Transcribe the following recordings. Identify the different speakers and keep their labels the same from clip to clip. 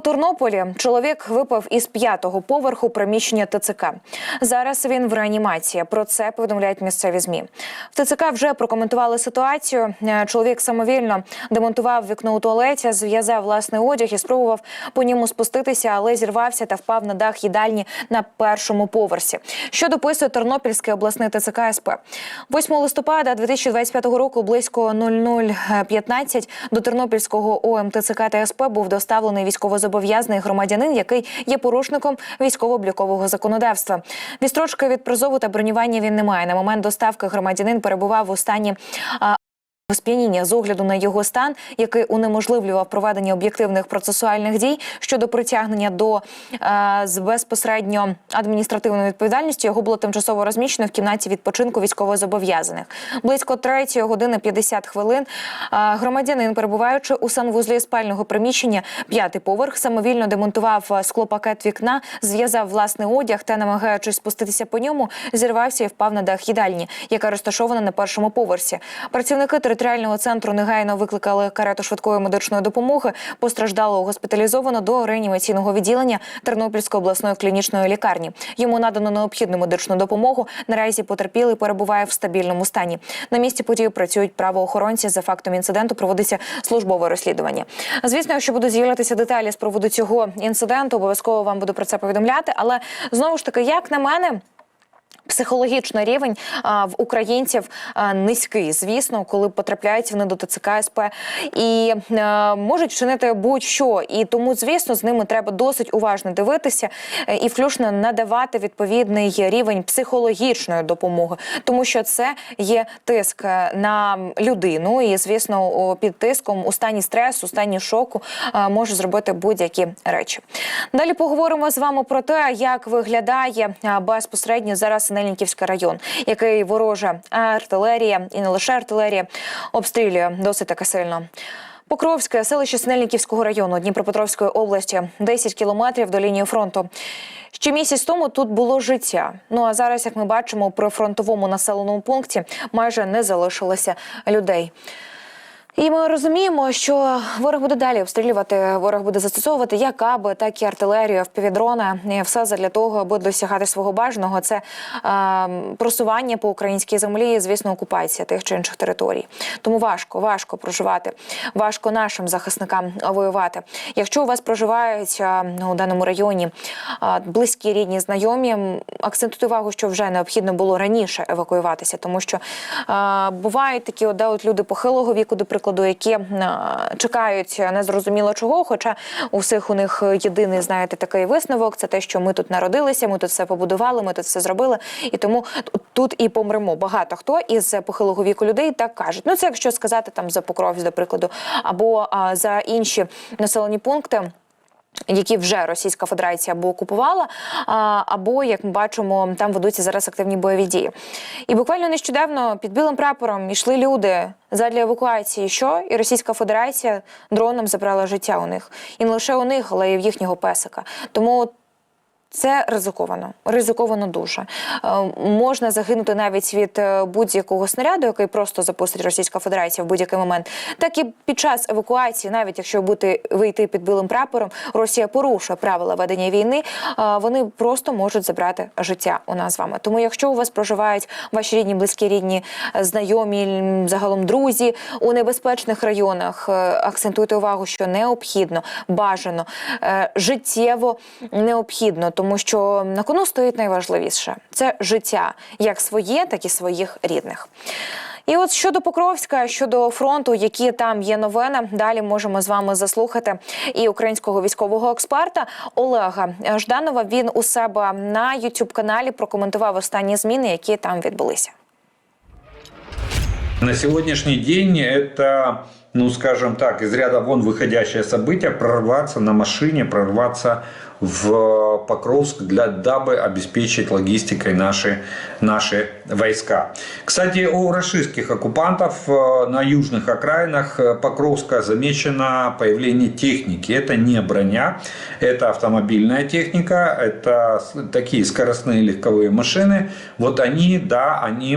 Speaker 1: Тернополі чоловік випав із п'ятого поверху приміщення ТЦК. Зараз він в реанімації. Про це повідомляють місцеві змі. В ТЦК вже прокоментували ситуацію. Е, Чоловік самовільно демонтував вікно у туалеті, зв'язав власний одяг і спробував по ньому спуститися, але зірвався та впав на дах їдальні на першому поверсі. Що дописує Тернопільський обласний ТЦК СП. 8 листопада 2025 року близько 00.15 до Тернопільського ОМТЦК та СП був доставлений військовозобов'язаний громадянин, який є порушником військово-облікового законодавства. Відстрочки від призову та бронювання він не має. На момент доставки громадянин перебував у стані. Сп'яніння з огляду на його стан, який унеможливлював проведення об'єктивних процесуальних дій щодо притягнення до е, з безпосередньо адміністративної відповідальності, його було тимчасово розміщено в кімнаті відпочинку військовозобов'язаних. Близько 3 години 50 хвилин е, громадянин, перебуваючи у санвузлі спального приміщення, п'ятий поверх, самовільно демонтував склопакет вікна, зв'язав власний одяг та, намагаючись спуститися по ньому, зірвався і впав на дах їдальні, яка розташована на першому поверсі. Працівники територіального центру негайно викликали карету швидкої медичної допомоги. Постраждалого госпіталізовано до реанімаційного відділення Тернопільської обласної клінічної лікарні. Йому надано необхідну медичну допомогу. Наразі потерпілий перебуває в стабільному стані. На місці події працюють правоохоронці. За фактом інциденту проводиться службове розслідування. Звісно, якщо будуть з'являтися деталі з приводу цього інциденту, обов'язково вам буду про це повідомляти. Але знову ж таки, як на мене. Психологічний рівень а, в українців а, низький, звісно, коли потрапляють вони до ТЦК СП і а, можуть вчинити будь-що. І тому, звісно, з ними треба досить уважно дивитися е, і включно надавати відповідний рівень психологічної допомоги, тому що це є тиск е, на людину, і звісно, під тиском у стані стресу, у стані шоку а, може зробити будь-які речі. Далі поговоримо з вами про те, як виглядає безпосередньо зараз Нельниківський район, який ворожа артилерія і не лише артилерія обстрілює досить таки сильно. Покровське селище Снельниківського району Дніпропетровської області 10 кілометрів до лінії фронту. Ще місяць тому тут було життя. Ну а зараз, як ми бачимо, при фронтовому населеному пункті майже не залишилося людей. І ми розуміємо, що ворог буде далі обстрілювати, ворог буде застосовувати як каби, так і артилерію, впівдрони. І все задля того, аби досягати свого бажаного. Це е, просування по українській землі, і, звісно, окупація тих чи інших територій. Тому важко, важко проживати, важко нашим захисникам воювати. Якщо у вас проживають е, у даному районі близькі рідні знайомі, акцентуйте увагу, що вже необхідно було раніше евакуюватися, тому що е, бувають такі, от, да, от люди похилого віку, до прикладу, які е, чекають незрозуміло чого. Хоча у всіх у них єдиний, знаєте, такий висновок це те, що ми тут народилися, ми тут все побудували, ми тут все зробили, і тому тут і помремо. Багато хто із похилого віку людей так кажуть. Ну це якщо сказати там за покровсь, до прикладу, або а, за інші населені пункти які вже Російська Федерація або окупувала, або як ми бачимо, там ведуться зараз активні бойові дії. І буквально нещодавно під білим прапором йшли люди задля евакуації. Що і Російська Федерація дроном забрала життя у них, і не лише у них, але й в їхнього песика. Тому. Це ризиковано, ризиковано дуже. Е, можна загинути навіть від е, будь-якого снаряду, який просто запустить Російська Федерація в будь-який момент. Так і під час евакуації, навіть якщо бути вийти під білим прапором, Росія порушує правила ведення війни. Вони просто можуть забрати життя у нас з вами. Тому, якщо у вас проживають ваші рідні, близькі, рідні, знайомі, загалом друзі у небезпечних районах, е, акцентуйте увагу, що необхідно, бажано, життєво необхідно, тому що на кону стоїть найважливіше це життя, як своє, так і своїх рідних. І от щодо Покровська, щодо фронту, які там є новини, далі можемо з вами заслухати і українського військового експерта Олега Жданова. Він у себе на youtube каналі прокоментував останні зміни, які там відбулися.
Speaker 2: На сегодняшний день это, ну скажем так, из ряда вон выходящее событие прорваться на машине, прорваться В Покровск, для, дабы обеспечить логистикой наши, наши войска. Кстати, у российских оккупантов э, на южных окраинах э, Покровска замечено появление техники. Это не броня, это автомобильная техника, это такие скоростные легковые машины. Вот они, да, они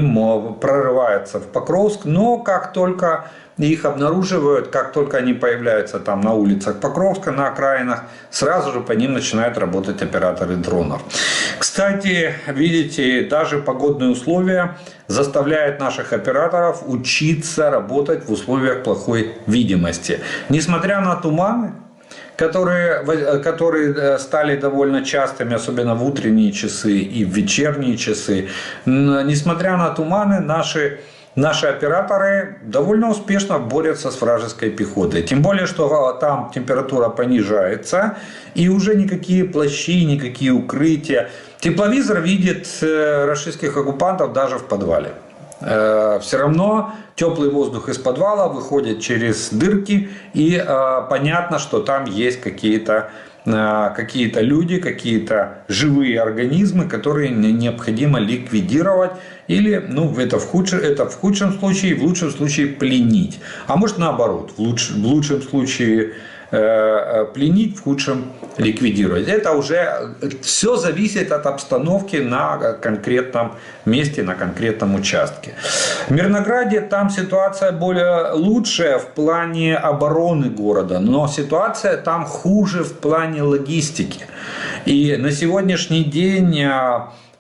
Speaker 2: прорываются в Покровск, но как только их обнаруживают, как только они появляются там на улицах Покровска, на окраинах, сразу же по ним начинают работать операторы дронов. Кстати, видите, даже погодные условия заставляют наших операторов учиться работать в условиях плохой видимости. Несмотря на туманы, которые, во- которые э, стали довольно частыми, особенно в утренние часы и в вечерние часы. Несмотря на туманы, наши Наши операторы довольно успешно борются с вражеской пехотой. Тем более, что там температура понижается, и уже никакие плащи, никакие укрытия. Тепловизор видит э, российских оккупантов даже в подвале. Все равно теплый воздух из подвала выходит через дырки, и э, понятно, что там есть какие-то э, какие-то люди, какие-то живые организмы, которые не- необходимо ликвидировать или, ну, это в, худшем, это в худшем случае, в лучшем случае пленить. А может наоборот, в, луч- в лучшем случае э, э, пленить, в худшем ликвидировать. Это уже все зависит от обстановки на конкретном месте, на конкретном участке. В Мирнограде там ситуация более лучшая в плане обороны города, но ситуация там хуже в плане логистики. И на сегодняшний день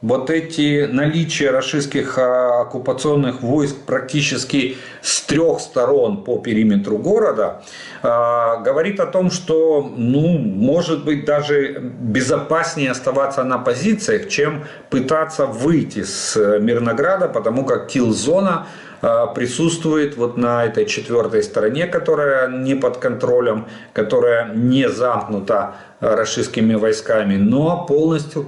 Speaker 2: вот эти наличия российских а, оккупационных войск практически с трех сторон по периметру города а, говорит о том, что, ну, может быть, даже безопаснее оставаться на позициях, чем пытаться выйти с Мирнограда, потому как килл-зона а, присутствует вот на этой четвертой стороне, которая не под контролем, которая не замкнута российскими войсками, но полностью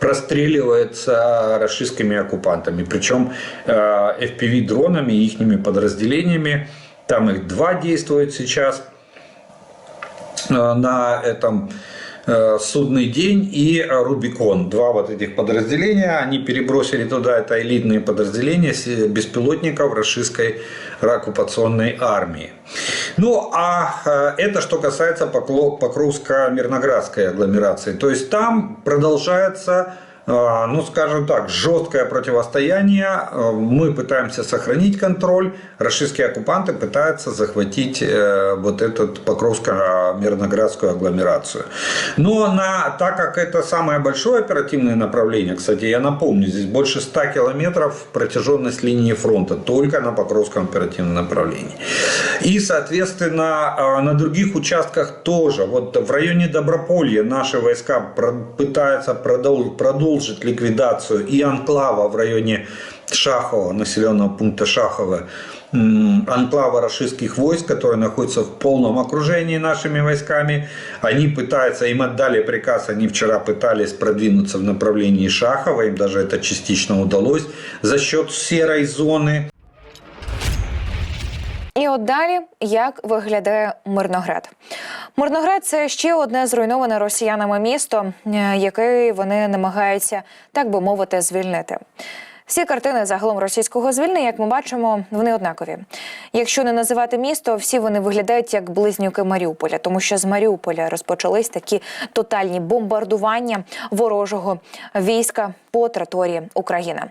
Speaker 2: простреливается российскими оккупантами. Причем FPV-дронами и их подразделениями. Там их два действуют сейчас э, на этом э, судный день и э, Рубикон. Два вот этих подразделения. Они перебросили туда, это элитные подразделения с- беспилотников российской оккупационной армии. Ну, а э, это что касается Покровско-Мирноградской агломерации. То есть там продолжается э, ну, скажем так, жесткое противостояние. Э, Мы пытаемся сохранить контроль. Российские оккупанты пытаются захватить э, вот эту Покровско-Мирноградскую агломерацию. Но на, так как это самое большое оперативное направление, кстати, я напомню, здесь больше 100 километров протяженность линии фронта только на Покровском оперативном направлении. И, соответственно, э, на других участках тоже. Вот в районе Доброполья наши войска пытаются продол- продолжить ликвидацию и анклава в районе Шахова, населенного пункта Шахова, м, анклава российских войск, которые находятся в полном окружении нашими войсками. Они пытаются, им отдали приказ, они вчера пытались продвинуться в направлении Шахова, им даже это частично удалось за счет серой зоны.
Speaker 1: І от далі як виглядає Мирноград. Мирноград це ще одне зруйноване росіянами місто, е, яке вони намагаються, так би мовити, звільнити. Всі картини загалом російського звільнення, як ми бачимо, вони однакові. Якщо не називати місто, всі вони виглядають як близнюки Маріуполя, тому що з Маріуполя розпочались такі тотальні бомбардування ворожого війська по території України.